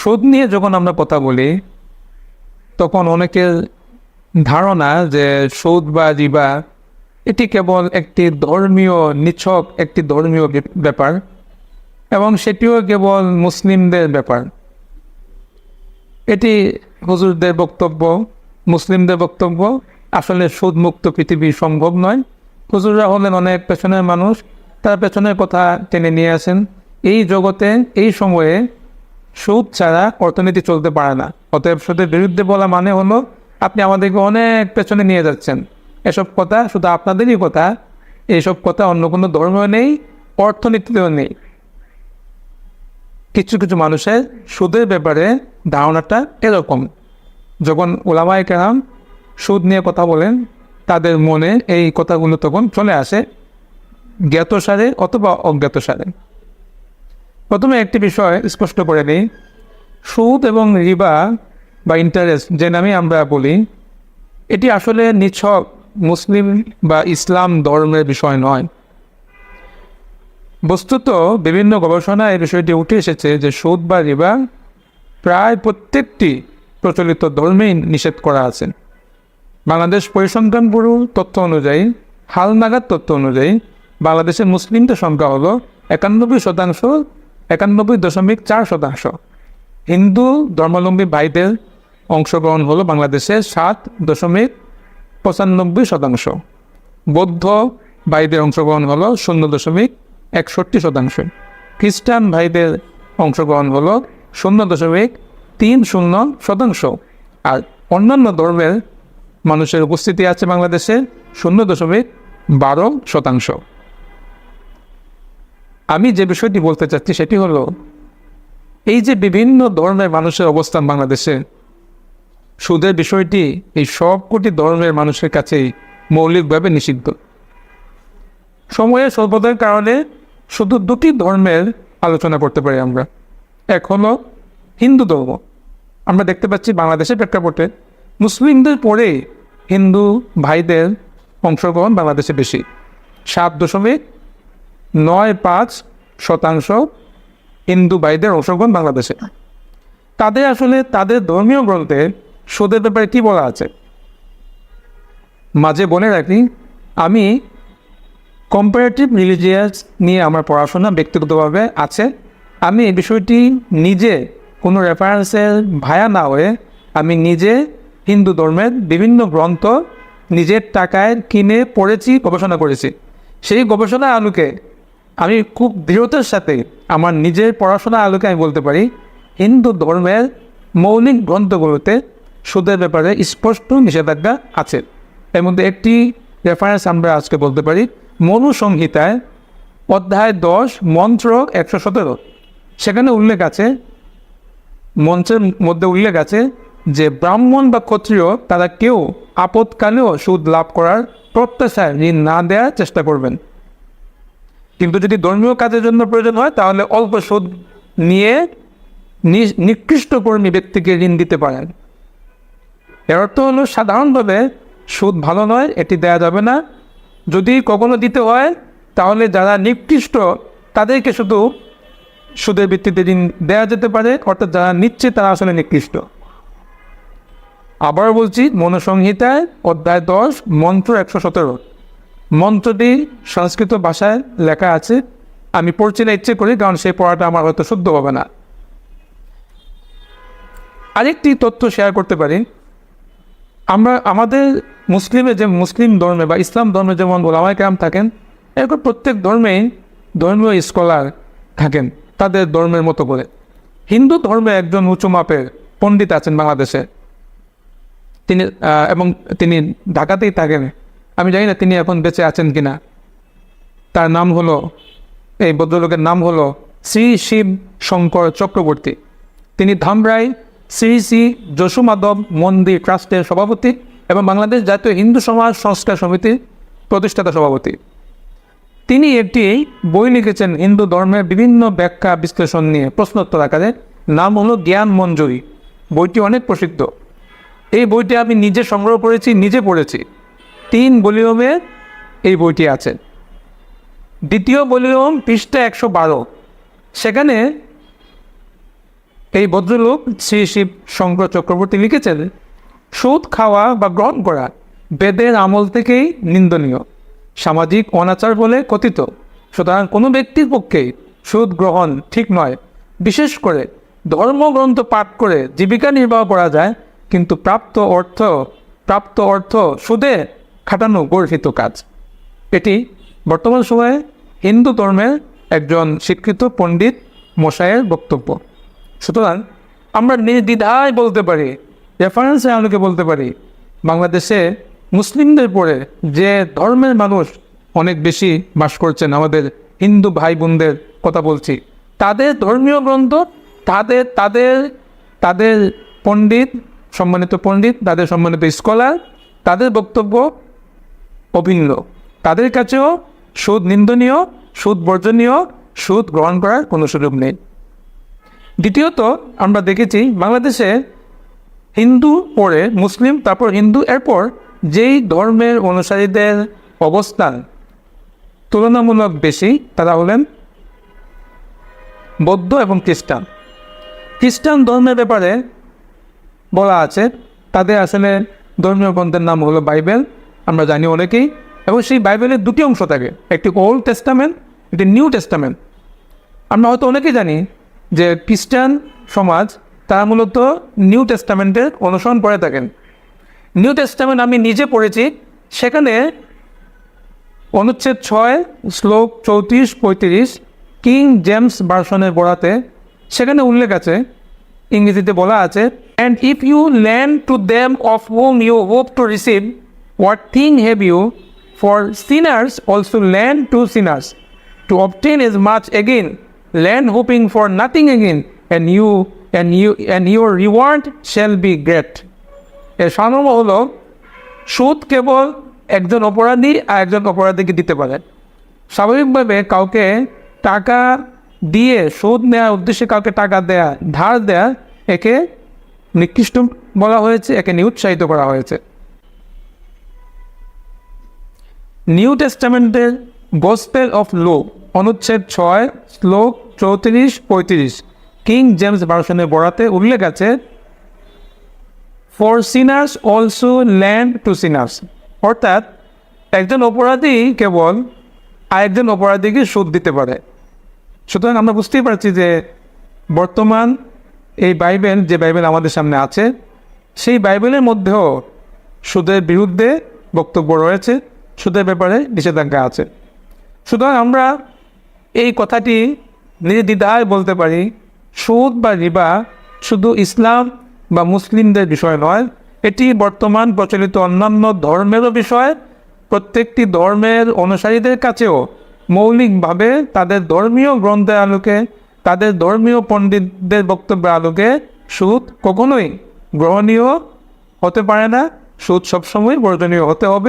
সুদ নিয়ে যখন আমরা কথা বলি, তখন অনেকের ধারণা যে সুদ বা রিবা, এটি কেবল একটি ধর্মীয়, নিছক একটি ধর্মীয় ব্যাপার এবং সেটিও কেবল মুসলিমদের ব্যাপার। এটি হুজুরদের বক্তব্য, মুসলিমদের বক্তব্য, আসলে সুদমুক্ত পৃথিবী সম্ভব নয়। হুজুররা হলেন অনেক পেছনের মানুষ, তারা পেছনের কথা টেনে নিয়ে আসেন। এই জগতে, এই সময়ে সুদ ছাড়া অর্থনীতি চলতে পারে না। অতএব সুদের বিরুদ্ধে বলা মানে হলো, আপনি আমাদেরকে অনেক পেছনে নিয়ে যাচ্ছেন। এসব কথা শুধু আপনাদেরই কথা এইসব কথা অন্য কোনো ধর্মেও নেই, অর্থনীতিতেও নেই। কিছু কিছু মানুষের সুদের ব্যাপারে ধারণাটা এরকম। যখন ওলামায় কেরাম সুদ নিয়ে কথা বলেন, তাদের মনে এই কথাগুলো তখন চলে আসে, জ্ঞাতসারে অথবা অজ্ঞাতসারে। প্রথমে একটি বিষয় স্পষ্ট করে নিই। সুদ এবং রিবা বা ইন্টারেস্ট যে নামে আমরা বলি, এটি আসলে নিছক মুসলিম বা ইসলাম ধর্মের বিষয় নয়। বস্তুত বিভিন্ন গবেষণায় এই বিষয়টি উঠে এসেছে যে সুদ বা রিবা প্রায় প্রত্যেকটি প্রচলিত ধর্মেই নিষেধ করা আছে। বাংলাদেশ পরিসংখ্যান ব্যুরো তথ্য অনুযায়ী, হালনাগাদ তথ্য অনুযায়ী, বাংলাদেশের মুসলিমদের সংখ্যা হলো একানব্বই শতাংশ একানব্বই দশমিক চার শতাংশ। হিন্দু ধর্মাবলম্বী ভাইদের অংশগ্রহণ হলো বাংলাদেশে সাত দশমিক পঁচানব্বই শতাংশ। বৌদ্ধ ভাইদের অংশগ্রহণ হলো শূন্য দশমিক একষট্টি শতাংশ। খ্রিস্টান ভাইদের অংশগ্রহণ হলো শূন্য দশমিক তিন শূন্য শতাংশ। আর অন্যান্য ধর্মের মানুষের উপস্থিতি আছে বাংলাদেশে শূন্য দশমিক বারো শতাংশ। আমি যে বিষয়টি বলতে চাচ্ছি সেটি হলো, এই যে বিভিন্ন ধর্মের মানুষের অবস্থান বাংলাদেশে, সুদের বিষয়টি এই সব কোটি ধর্মের মানুষের কাছেই মৌলিকভাবে নিষিদ্ধ। সময়ে স্বল্পতার কারণে শুধু দুটি ধর্মের আলোচনা করতে পারি আমরা। এক হলো হিন্দু ধর্ম। আমরা দেখতে পাচ্ছি বাংলাদেশের প্রেক্ষাপটে মুসলিমদের পরে হিন্দু ভাইদের অংশগ্রহণ বাংলাদেশে বেশি, সাত দশমিক নয় পাঁচ শতাংশ হিন্দু ভাইদের অংশগ্রহণ বাংলাদেশে। তাদের আসলে তাদের ধর্মীয় গ্রন্থে সুদের ব্যাপারে কী বলা আছে? মাঝে বলে রাখি, আমি কম্পারেটিভ রিলিজিয়াস নিয়ে আমার পড়াশোনা ব্যক্তিগতভাবে আছে। আমি এই বিষয়টি নিজে কোনো রেফারেন্সের ভায়া না হয়ে আমি নিজে হিন্দু ধর্মের বিভিন্ন গ্রন্থ নিজের টাকায় কিনে পড়েছি, গবেষণা করেছি। সেই গবেষণা আলোকে আমি খুব দৃঢ়তার সাথে আমার নিজের পড়াশোনার আলোকে আমি বলতে পারি, হিন্দু ধর্মের মৌলিক গ্রন্থগুলোতে সুদের ব্যাপারে স্পষ্ট নিষেধাজ্ঞা আছে। এর মধ্যে একটি রেফারেন্স আমরা আজকে বলতে পারি মনু সংহিতায় অধ্যায় দশ, মন্ত্র একশো সতেরো। সেখানে উল্লেখ আছে, মঞ্চের মধ্যে উল্লেখ আছে যে ব্রাহ্মণ বা ক্ষত্রিয় তারা কেউ আপদকালেও সুদ লাভ করার প্রত্যাশায় ঋণ না দেওয়ার চেষ্টা করবেন। কিন্তু যদি ধর্মীয় কাজের জন্য প্রয়োজন হয়, তাহলে অল্প সুদ নিয়ে নিকৃষ্ট কর্মী ব্যক্তিকে ঋণ দিতে পারেন। এর অর্থ হলো, সাধারণভাবে সুদ ভালো নয়, এটি দেয়া যাবে না। যদি কখনো দিতে হয়, তাহলে যারা নিকৃষ্ট, তাদেরকে শুধু সুদের ভিত্তিতে ঋণ দেওয়া যেতে পারে, অর্থাৎ যারা নিচ্ছে, তারা আসলে নিকৃষ্ট। আবার বলছি, মনসংহিতায় অধ্যায় দশ, মন্ত্র একশো সতেরো। মন্ত্রটি সংস্কৃত ভাষায় লেখা আছে। আমি পড়ছি না ইচ্ছে করি, কারণ সেই পড়াটা আমার হয়তো শুদ্ধ হবে না। আরেকটি তথ্য শেয়ার করতে পারি। আমরা, আমাদের মুসলিমে যে, মুসলিম ধর্মে বা ইসলাম ধর্মে যেমন ওলামাই কেরাম থাকেন, এরকম প্রত্যেক ধর্মেই ধর্মীয় স্কলার থাকেন, তাদের ধর্মের মতো করে। হিন্দু ধর্মে একজন উঁচু মাপের পণ্ডিত আছেন বাংলাদেশে। তিনি এবং তিনি ঢাকাতেই থাকেন। আমি জানি না তিনি এখন বেঁচে আছেন কিনা। তার নাম হলো, এই ভদ্রলোকের নাম হলো শ্রী শিব শঙ্কর চক্রবর্তী। তিনি ধামরাই শ্রী শ্রী যশু মাধব মন্দির ট্রাস্টের সভাপতি এবং বাংলাদেশ জাতীয় হিন্দু সমাজ সংস্কার সমিতির প্রতিষ্ঠাতা সভাপতি। তিনি একটি বই লিখেছেন হিন্দু ধর্মের বিভিন্ন ব্যাখ্যা বিশ্লেষণ নিয়ে প্রশ্নোত্তর আকারে, নাম হলো জ্ঞান মঞ্জুরি। বইটি অনেক প্রসিদ্ধ। এই বইটি আমি নিজে সংগ্রহ করেছি, নিজে পড়েছি। তিন ভলিউমে এই বইটি আছে। দ্বিতীয় ভলিউম পৃষ্ঠা একশো বারো। সেখানে এই ভদ্রলোক শ্রী শিব শঙ্কর চক্রবর্তী লিখেছেন, সুদ খাওয়া বা গ্রহণ করা বেদের আমল থেকেই নিন্দনীয়। সামাজিক অনাচার বলে কথিত। সুতরাং কোনো ব্যক্তির পক্ষে সুদ গ্রহণ ঠিক নয়। বিশেষ করে ধর্মগ্রন্থ পাঠ করে জীবিকা নির্বাহ করা যায়, কিন্তু প্রাপ্ত অর্থ প্রাপ্ত অর্থ সুদে খাটানো গর্হিত কাজ। এটি বর্তমান সময়ে হিন্দু ধর্মের একজন শিক্ষিত পণ্ডিত মশাইয়ের বক্তব্য। সুতরাং আমরা নির্দ্বিধায় বলতে পারি রেফারেন্সে আলোকে বলতে পারি বাংলাদেশে মুসলিমদের পরে যে ধর্মের মানুষ অনেক বেশি বাস করছেন, আমাদের হিন্দু ভাই বোনদের কথা বলছি, তাদের ধর্মীয় গ্রন্থ, তাদের তাদের তাদের পণ্ডিত, সম্মানিত পণ্ডিত, তাদের সম্মানিত স্কলার তাদের বক্তব্য অভিন্ন। তাদের কাছেও সুদ নিন্দনীয়, সুদ বর্জনীয়, সুদ গ্রহণ করার কোনো সুযোগ নেই। দ্বিতীয়ত, আমরা দেখেছি বাংলাদেশে হিন্দু পরে মুসলিম, তারপর হিন্দু, এরপর যেই ধর্মের অনুসারীদের অবস্থান তুলনামূলক বেশি, তারা হলেন বৌদ্ধ এবং খ্রিস্টান। খ্রিস্টান ধর্মের ব্যাপারে বলা আছে, তাদের আসলে ধর্মীয় গ্রন্থের নাম হলো বাইবেল। আমরা জানি অনেকেই, এবং সেই বাইবেলের দুটি অংশ থাকে। একটি ওল্ড টেস্টামেন্ট একটি নিউ টেস্টামেন্ট আমরা হয়তো অনেকেই জানি যে খ্রিস্টান সমাজ, তারা মূলত নিউ টেস্টামেন্টের অনুসরণ করে থাকেন। নিউ টেস্টামেন্ট আমি নিজে পড়েছি, সেখানে অনুচ্ছেদ ছয়, শ্লোক চৌত্রিশ, পঁয়ত্রিশ কিং জেমস বার্সনের বরাতে সেখানে উল্লেখ আছে, ইংরেজিতে বলা আছে and if you lend to them of whom you hope to receive what thing have you for sinners also lend to sinners to obtain is much again lend hoping for nothing again and you and you and your reward shall be great এর সাধারণ হলো, সুদ কেবল একজন অপরাধী আর একজন অপরাধীকে দিতে পারে। স্বাভাবিকভাবে কাউকে টাকা দিয়ে সুদ নেওয়ার উদ্দেশ্যে কাউকে টাকা দেয়া, ধার দেয়া, একে নিকৃষ্ট বলা হয়েছে, একে নিরুৎসাহিত করা হয়েছে। নিউ টেস্টামেন্টের গোসপেল অফ লো, অনুচ্ছেদ ছয়, শ্লোক চৌত্রিশ, পঁয়ত্রিশ। কিং জেমস ভার্সনে বরাতে উল্লেখ আছে for sinners also lend to sinners অর্থাৎ, একজন অপরাধী কেবল আরেকজন অপরাধীকে সুদ দিতে পারে। সুতরাং আমরা বুঝতেই পারছি যে বর্তমান এই বাইবেল, যে বাইবেল আমাদের সামনে আছে, সেই বাইবেলের মধ্যেও সুদের বিরুদ্ধে বক্তব্য রয়েছে। সুদের ব্যাপারে নিষেধাজ্ঞা আছে। সুতরাং আমরা এই কথাটি নির্দ্বিধায় বলতে পারি, সুদ বা রিবা শুধু ইসলাম বা মুসলিমদের বিষয় নয়, এটি বর্তমান প্রচলিত অন্যান্য ধর্মেরও বিষয়। প্রত্যেকটি ধর্মের অনুসারীদের কাছেও মৌলিকভাবে তাদের ধর্মীয় গ্রন্থের আলোকে, তাদের ধর্মীয় পণ্ডিতদের বক্তব্যের আলোকে সুদ কখনোই গ্রহণীয় হতে পারে না। সুদ সবসময় বর্জনীয় হতে হবে।